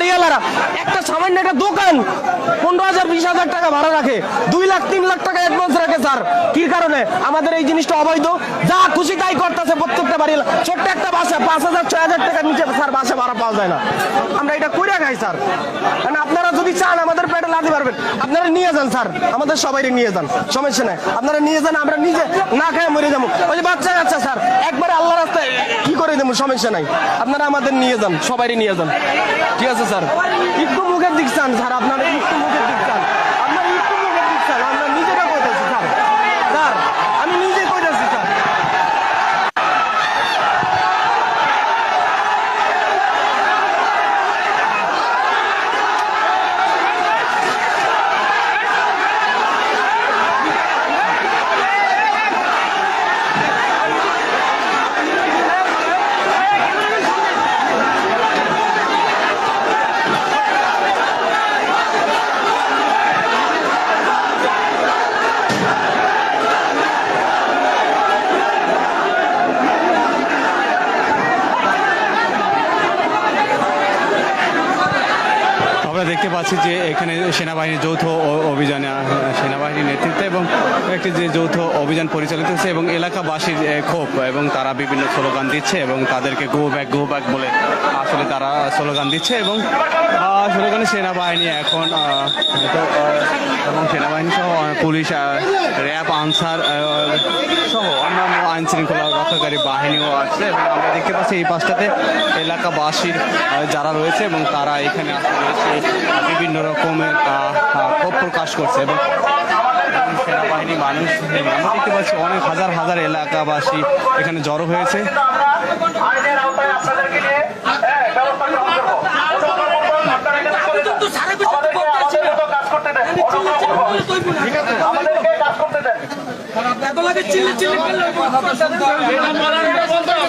বাড়িওয়ালারা একটা সামান্য একটা দোকান, পনেরো হাজার, বিশ হাজার টাকা ভাড়া রাখে। দুই লাখ, তিন লাখ টাকা অ্যাডভান্স রাখে, স্যার। কি কারণে? আমাদের এই জিনিসটা অবৈধ। যা খুশি তাই করতেছে প্রত্যেকটা বাড়ি ছোট্ট একটা বাসা, পাঁচ হাজার, ছয় হাজার টাকার নিচে, স্যার, বাসা ভাড়া পাওয়া যায় না। আমরা এটা করে খাই, স্যার। মানে আপনারা যদি চান পেটে পারবেন। আপনারা নিয়ে যান, স্যার। আমাদের সবাই নিয়ে যান। সমস্যা নাই। আপনারা নিয়ে যান, আমরা নিজে না খেয়ে মরে যাব। ওই যে বাচ্চা কাচ্চা, স্যার, একবারে আল্লাহ রাস্তায় কি করে দেবো? সমস্যা নাই। আপনারা আমাদের নিয়ে যান সবাই নিয়ে যান। ঠিক আছে, স্যার। একটু মুখের দিক চান, স্যার, আপনারা একটু মুখের দিক চান আপনারা একটু মুখের দিক চান আমরা নিজেরা কইতেছি স্যার স্যার আমি নিজে কইতেছি স্যার পাচ্ছি যে এখানে সেনাবাহিনীর যৌথ অভিযানে সেনাবাহিনীর নেতৃত্বে এবং একটি যে যৌথ অভিযান পরিচালিত হচ্ছে এবং এলাকাবাসীর ক্ষোভ এবং তারা বিভিন্ন স্লোগান দিচ্ছে এবং তাদেরকে গো ব্যাক গো ব্যাক বলে আসলে তারা স্লোগান দিচ্ছে এবং স্লোগানে সেনাবাহিনী এখন এবং সেনাবাহিনী সহ পুলিশ র্যাব, আনসার সহ অন্যান্য আইন শৃঙ্খলা রক্ষাকারী বাহিনীও আসছে এবং আমরা দেখতে পাচ্ছি এই পাশটাতে এলাকাবাসীর যারা রয়েছে এবং তারা এখানে আসলে বিভিন্ন রকমের ক্ষোভ প্রকাশ করছে এবং সেনাবাহিনী মানুষ আমরা দেখতে পাচ্ছি অনেক হাজার হাজার এলাকাবাসী এখানে জড়ো হয়েছে হ্যাঁ। আমাদেরকে কাজ করতে দেন।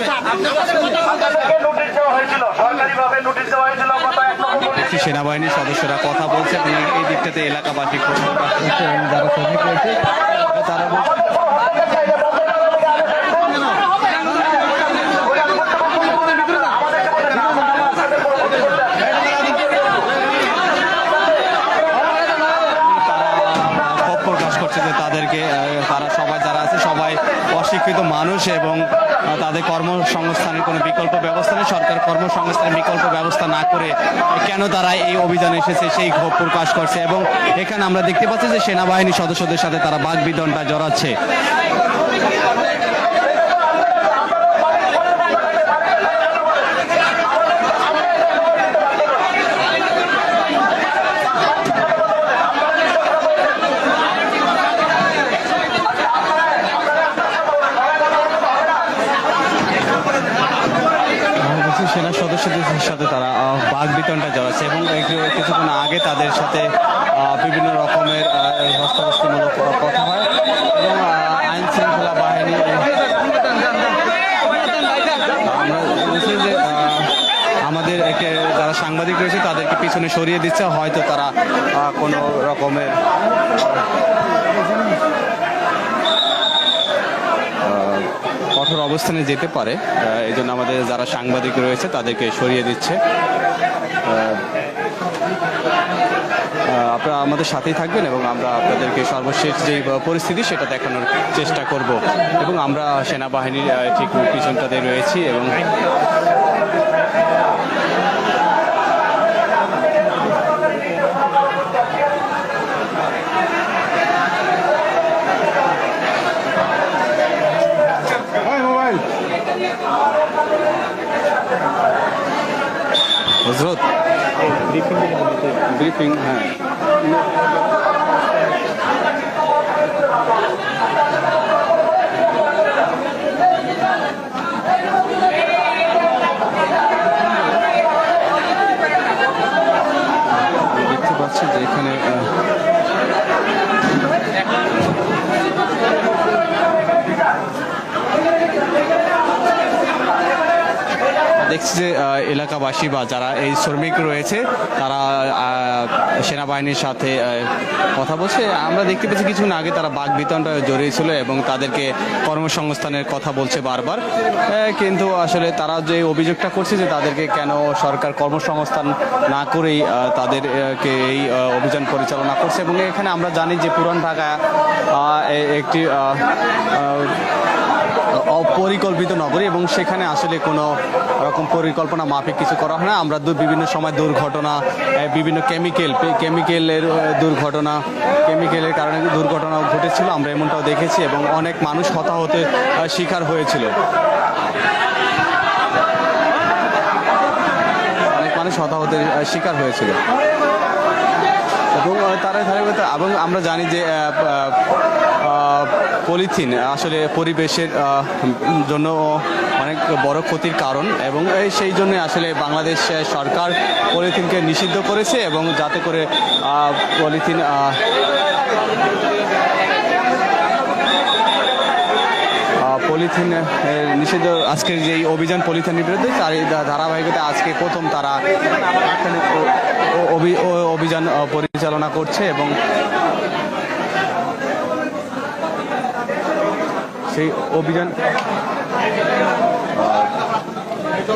সেনাবাহিনীর সদস্যরা কথা বলছে এই- দিকটাতে এলাকাবাসী যারা শ্রমিক রয়েছে তারা বলছে প্রকাশ করছে যে তাদেরকে তারা সবাই যারা আছে সবাই অশিক্ষিত মানুষ এবং তাদের কর্মসংস্থানের কোনো বিকল্প ব্যবস্থা নেই। সরকার কর্মসংস্থানের বিকল্প ব্যবস্থা না করে কেন তারা এই অভিযানে এসেছে, সেই ক্ষোভ প্রকাশ করছে এবং এখানে আমরা দেখতে পাচ্ছি যে সেনাবাহিনী সদস্যদের সাথে তারা বাঘ বিদনটা জড়াচ্ছে আমরা বলছি সেনা সদস্যদের সাথে তারা বাঘ বিতরণটা জড়াচ্ছে এবং কিছুক্ষণ আগে তাদের সাথে বিভিন্ন রকমের আহ, কথা হয় এবং আইন শৃঙ্খলা বাহিনী আমাদের একে যারা সাংবাদিক রয়েছে তাদেরকে পিছনে সরিয়ে দিচ্ছে হয়তো তারা কোনো রকমের কঠোর অবস্থানে যেতে পারে এই জন্য আমাদের যারা সাংবাদিক রয়েছে তাদেরকে সরিয়ে দিচ্ছে। আপনারা আমাদের সাথেই থাকবেন এবং আমরা আপনাদেরকে সর্বশেষ যে পরিস্থিতি সেটা দেখানোর চেষ্টা করব। এবং আমরা সেনাবাহিনীর ঠিক পিছনটাতে রয়েছি এবং হজরত? ব্রিফিং হ্যাঁ। দেখতে পাচ্ছি যে এখানে দেখছি যে এলাকাবাসী বা যারা এই শ্রমিক রয়েছে, তারা সেনাবাহিনীর সাথে কথা বলছে। আমরা দেখতে পেয়েছি কিছুক্ষণ আগে তারা বাঘ বিতনটা জড়িয়েছিল এবং তাদেরকে কর্মসংস্থানের কথা বলছে বারবার। কিন্তু আসলে তারা যে অভিযোগটা করছে যে, তাদেরকে কেন সরকার কর্মসংস্থান না করেই তাদেরকে এই অভিযান পরিচালনা করছে। এবং এখানে আমরা জানি যে, পুরান ঢাকা একটি অপরিকল্পিত নগরী এবং সেখানে আসলে কোনো রকম পরিকল্পনা মাফিক কিছু করা হয় না। আমরা বিভিন্ন সময় দুর্ঘটনা বিভিন্ন কেমিক্যাল কেমিক্যালের দুর্ঘটনা কেমিক্যালের কারণে দুর্ঘটনা ঘটেছিল। আমরা এমনটাও দেখেছি এবং অনেক মানুষ হতাহতের শিকার হয়েছিল। অনেক মানুষ হতাহতের শিকার হয়েছিল। এবং তারা ধারে এবং আমরা জানি যে পলিথিন আসলে পরিবেশের জন্য অনেক বড় ক্ষতির কারণ এবং এই সেই জন্য আসলে বাংলাদেশ সরকার পলিথিনকে নিষিদ্ধ করেছে এবং যাতে করে পলিথিন পলিথিন নিষিদ্ধ আজকের যে অভিযান পলিথিনের বিরুদ্ধে, তার ধারাবাহিকতা আজকে প্রথম তারা অভিযান পরিচালনা করছে এবং সেই অভিযান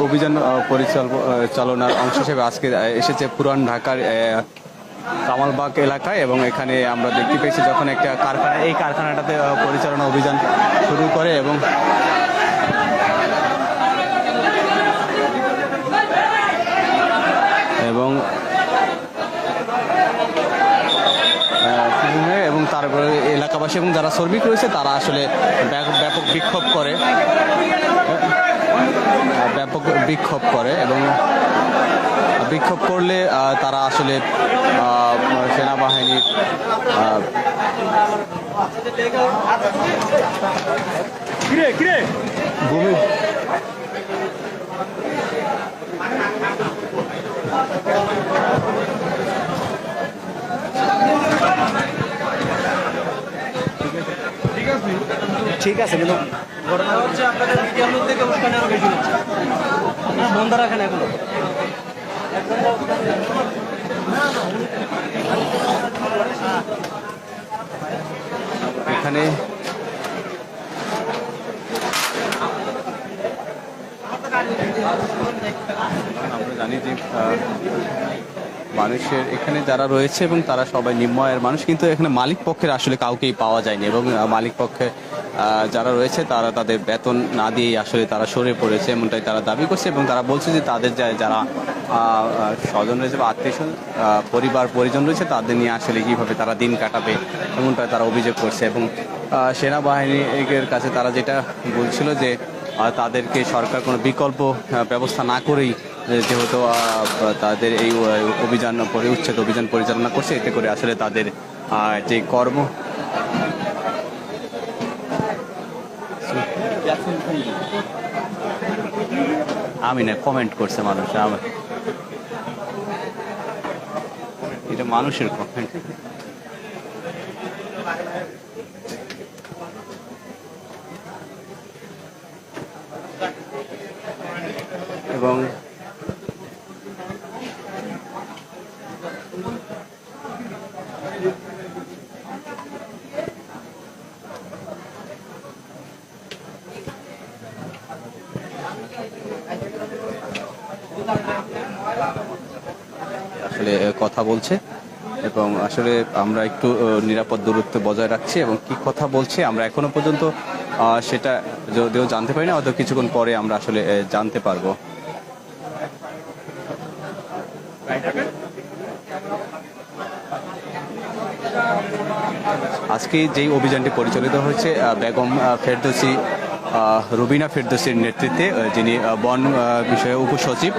অভিযান আহ, পরিচাল আহ, চালনার অংশ হিসেবে আজকে এসেছে পুরান ঢাকার কামালবাগ এলাকায় এবং এখানে আমরা দেখতে পেয়েছি যখন একটা কারখানা এই কারখানাটাতে পরিচালনা অভিযান শুরু করে এবং আহ, এবং তারপরে এলাকাবাসী এবং যারা শ্রমিক রয়েছে, তারা আসলে ব্যাপ- ব্যাপক বিক্ষোভ করে। ব্যাপক বিক্ষোভ করে এবং বিক্ষোভ করলে তারা আসলে সেনাবাহিনীর ভূমি ঠিক আছে কিন্তু ঘটনা হচ্ছে আপনাদের মিডিয়ার মধ্যে থেকে উস্কানি আরও বেশি হচ্ছে আপনারা বন্ধ রাখেন এগুলো এখানে আমরা জানি যে মানুষের এখানে যারা রয়েছে এবং তারা সবাই নিম্ন আয়ের মানুষ কিন্তু এখানে মালিক পক্ষের আসলে কাউকেই পাওয়া যায়নি এবং মালিক পক্ষে যারা রয়েছে তারা তাদের বেতন না দিয়েই আসলে তারা সরে পড়েছে এমনটাই তারা দাবি করছে এবং তারা বলছে যে তাদের যারা স্বজন রয়েছে বা আত্মীয় স্বজন, পরিবার পরিজন রয়েছে তাদের নিয়ে আসলে কীভাবে তারা দিন কাটাবে এমনটাই তারা অভিযোগ করছে এবং সেনাবাহিনীর কাছে তারা যেটা বলছিল যে তাদেরকে সরকার কোনো বিকল্প ব্যবস্থা না করেই যেহেতু তাদের এই অভিযান উচ্ছেদ অভিযান পরিচালনা করছে, এতে করে আসলে তাদের যে কর্ম আমি না কমেন্ট করছে মানুষ এটা মানুষের কমেন্ট এবং আসলে কথা বলছে এবং আসলে আমরা একটু নিরাপদ দূরত্ব বজায় রাখছি এবং কি কথা বলছে আমরা এখনও পর্যন্ত সেটা যদিও জানতে পারি না হয়তো কিছুক্ষণ পরে আমরা আসলে জানতে পারব। আজকে যেই অভিযানটি পরিচালিত হয়েছে বেগম ফেরদৌসি রুবিনা ফেরদৌসির নেতৃত্বে যিনি বন বিষয়ে উপসচিব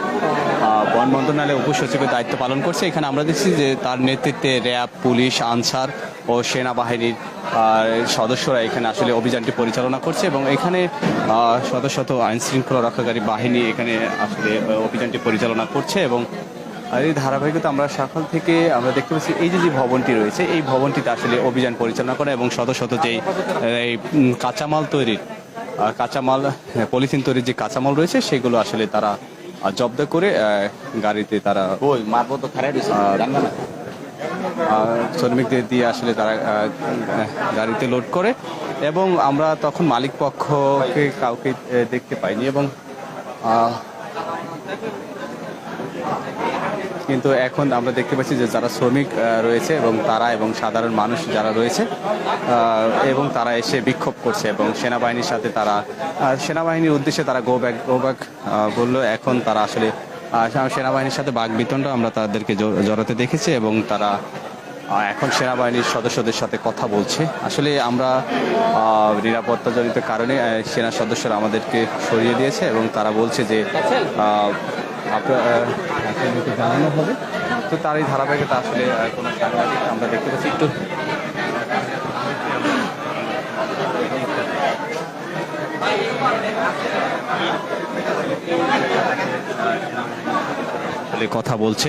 বন মন্ত্রণালয়ের উপসচিবের দায়িত্ব পালন করছে। এখানে আমরা দেখছি যে তার নেতৃত্বে র্যাব, পুলিশ, আনসার ও সেনাবাহিনীর সদস্যরা এখানে আসলে অভিযানটি পরিচালনা করছে এবং এখানে শত শত আইন শৃঙ্খলা রক্ষাকারী বাহিনী এখানে আসলে অভিযানটি পরিচালনা করছে এবং এই ধারাবাহিকতা আমরা সকাল থেকে আমরা দেখতে পাচ্ছি এই যে যে ভবনটি রয়েছে, এই ভবনটিতে আসলে অভিযান পরিচালনা করে এবং শত শত যে, এই কাঁচামাল তৈরির কাঁচামাল, পলিথিন তৈরির যে কাঁচামাল রয়েছে, সেগুলো আসলে তারা জব্দ করে গাড়িতে তারা ওই মারবো তো খারাপ শ্রমিকদের দিয়ে আসলে তারা গাড়িতে লোড করে এবং আমরা তখন মালিক পক্ষকে কাউকে দেখতে পাইনি এবং আহ, কিন্তু এখন আমরা দেখতে পাচ্ছি যে যারা শ্রমিক রয়েছে এবং তারা এবং সাধারণ মানুষ যারা রয়েছে এবং তারা এসে বিক্ষোভ করছে এবং সেনাবাহিনীর সাথে তারা সেনাবাহিনীর উদ্দেশ্যে তারা গো ব্যাক গো ব্যাক বলল। এখন তারা আসলে সেনাবাহিনীর সাথে বাঘ বিতণ্ড আমরা তাদেরকে জড়াতে দেখেছি এবং তারা এখন সেনাবাহিনীর সদস্যদের সাথে কথা বলছে। আসলে আমরা নিরাপত্তাজনিত কারণে সেনা সদস্যরা আমাদেরকে সরিয়ে দিয়েছে এবং তারা বলছে যে আপনাদেরকে জানানো হবে। তো তার এই ধারাবাহিকতা আসলে কোনো সাংবাদিক আমরা দেখতে পাচ্ছি। একটু কথা বলছে।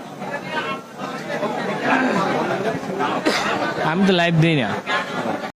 I'm the librarian.